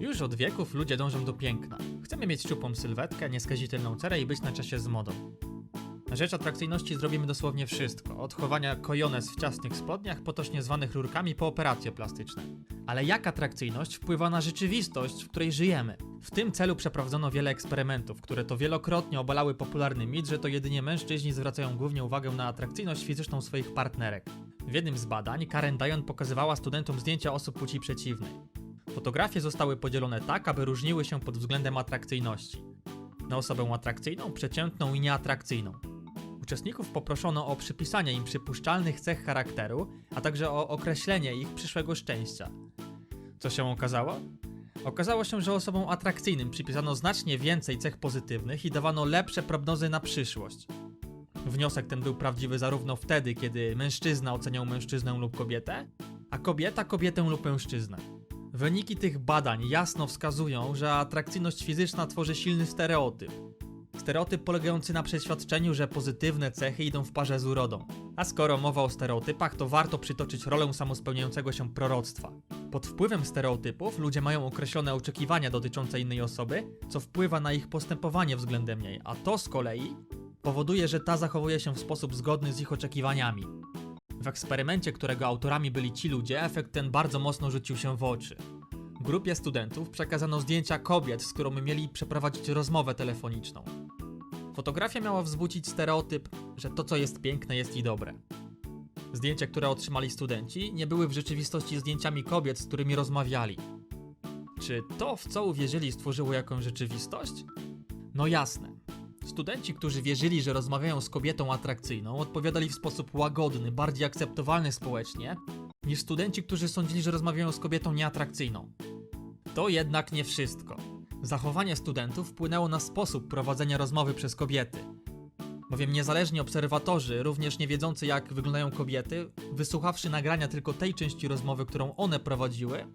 Już od wieków ludzie dążą do piękna. Chcemy mieć szczupłą sylwetkę, nieskazitelną cerę i być na czasie z modą. Na rzecz atrakcyjności zrobimy dosłownie wszystko. Od chowania kojones w ciasnych spodniach, potocznie zwanych rurkami, po operacje plastyczne. Ale jak atrakcyjność wpływa na rzeczywistość, w której żyjemy? W tym celu przeprowadzono wiele eksperymentów, które to wielokrotnie obalały popularny mit, że to jedynie mężczyźni zwracają głównie uwagę na atrakcyjność fizyczną swoich partnerek. W jednym z badań Karen Dion pokazywała studentom zdjęcia osób płci przeciwnej. Fotografie zostały podzielone tak, aby różniły się pod względem atrakcyjności. Na osobę atrakcyjną, przeciętną i nieatrakcyjną. Uczestników poproszono o przypisanie im przypuszczalnych cech charakteru, a także o określenie ich przyszłego szczęścia. Co się okazało? Okazało się, że osobom atrakcyjnym przypisano znacznie więcej cech pozytywnych i dawano lepsze prognozy na przyszłość. Wniosek ten był prawdziwy zarówno wtedy, kiedy mężczyzna oceniał mężczyznę lub kobietę, a kobieta kobietę lub mężczyznę. Wyniki tych badań jasno wskazują, że atrakcyjność fizyczna tworzy silny stereotyp. Stereotyp polegający na przeświadczeniu, że pozytywne cechy idą w parze z urodą. A skoro mowa o stereotypach, to warto przytoczyć rolę samospełniającego się proroctwa. Pod wpływem stereotypów ludzie mają określone oczekiwania dotyczące innej osoby, co wpływa na ich postępowanie względem niej, a to z kolei powoduje, że ta zachowuje się w sposób zgodny z ich oczekiwaniami. W eksperymencie, którego autorami byli ci ludzie, efekt ten bardzo mocno rzucił się w oczy. Grupie studentów przekazano zdjęcia kobiet, z którą mieli przeprowadzić rozmowę telefoniczną. Fotografia miała wzbudzić stereotyp, że to co jest piękne jest i dobre. Zdjęcia, które otrzymali studenci, nie były w rzeczywistości zdjęciami kobiet, z którymi rozmawiali. Czy to, w co uwierzyli, stworzyło jakąś rzeczywistość? No jasne. Studenci, którzy wierzyli, że rozmawiają z kobietą atrakcyjną, odpowiadali w sposób łagodny, bardziej akceptowalny społecznie, niż studenci, którzy sądzili, że rozmawiają z kobietą nieatrakcyjną. To jednak nie wszystko. Zachowanie studentów wpłynęło na sposób prowadzenia rozmowy przez kobiety. Bowiem niezależni obserwatorzy, również nie wiedzący jak wyglądają kobiety, wysłuchawszy nagrania tylko tej części rozmowy, którą one prowadziły,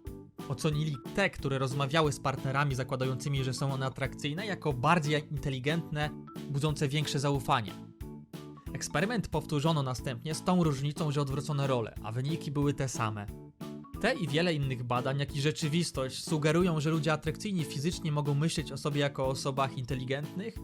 ocenili te, które rozmawiały z partnerami zakładającymi, że są one atrakcyjne, jako bardziej inteligentne, budzące większe zaufanie. Eksperyment powtórzono następnie z tą różnicą, że odwrócono role, a wyniki były te same. Te i wiele innych badań, jak i rzeczywistość sugerują, że ludzie atrakcyjni fizycznie mogą myśleć o sobie jako o osobach inteligentnych,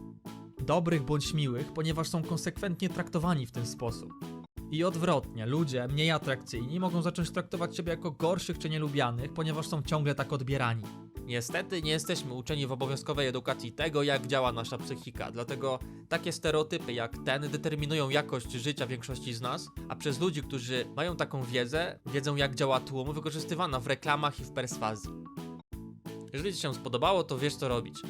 dobrych bądź miłych, ponieważ są konsekwentnie traktowani w ten sposób. I odwrotnie, ludzie mniej atrakcyjni mogą zacząć traktować siebie jako gorszych czy nielubianych, ponieważ są ciągle tak odbierani. Niestety nie jesteśmy uczeni w obowiązkowej edukacji tego, jak działa nasza psychika, dlatego takie stereotypy jak ten determinują jakość życia większości z nas, a przez ludzi, którzy mają taką wiedzę, wiedzą jak działa tłum, wykorzystywana w reklamach i w perswazji. Jeżeli Ci się spodobało, to wiesz co robić.